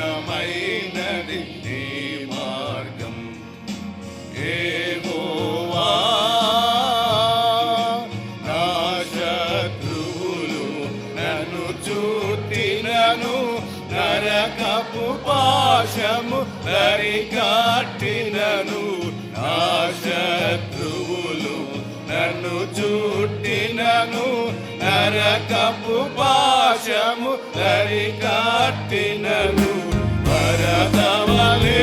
పూర్ణమైనది నీ మార్గం. ఏవోవా నా శత్రువులు నన్ను చూతినను నరకపు పాశము దరికట్టినను నా శత్రువులు నరకపు పాశము దరికాట్టినను భరతవలే